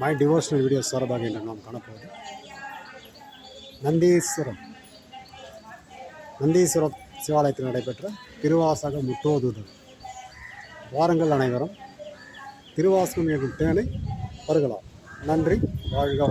My devotional video சார்பாக இன்று நாம் காணப்போவது நந்தீஸ்வரம் நந்தீஸ்வரம் சிவாலயத்தில் நடைபெற்ற திருவாசக முற்றோதுதல் வாரங்கள் அனைவரும் திருவாசகம் என்னும் தேனை வருகலாம் நன்றி வாழ்க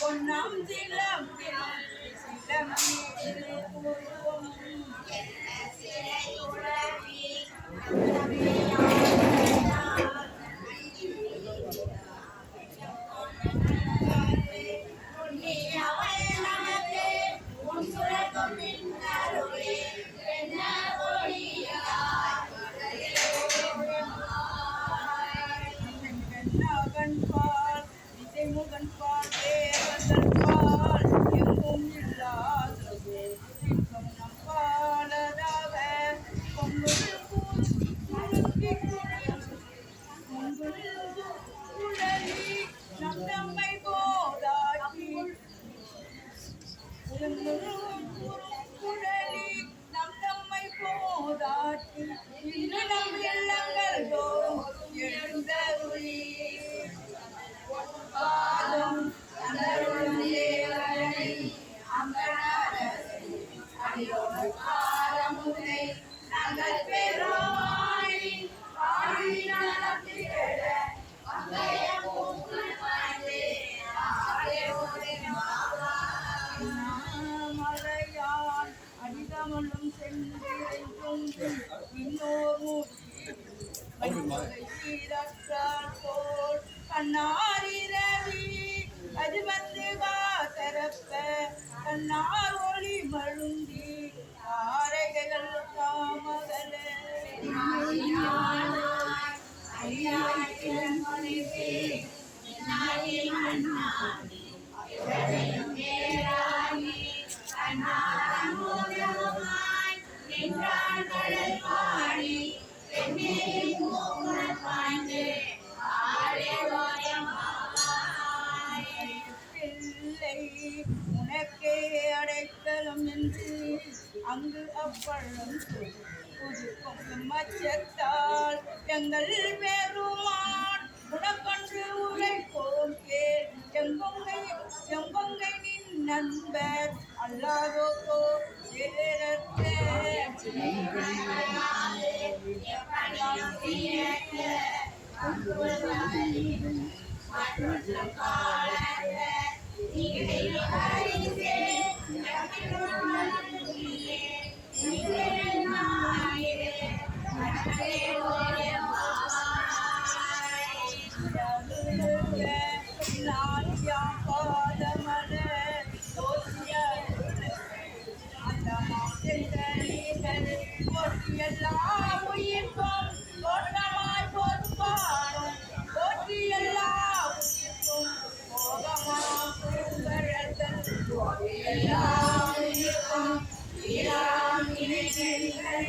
பொன்னாம் சிலம் சிலம் திருப்பூர்வம் மகன் உனக்கே அடைக்கலம் என்று அங்கு அப்பழம் புது பொங்கும் மச்சத்தால் எங்கள் பெருமான் உனக்கொன்று உரைப்போம் எங்கொங்கை எங்கொங்கை நின் நண்பர். அல்லாதோ நான் ஈராம் இணைகள்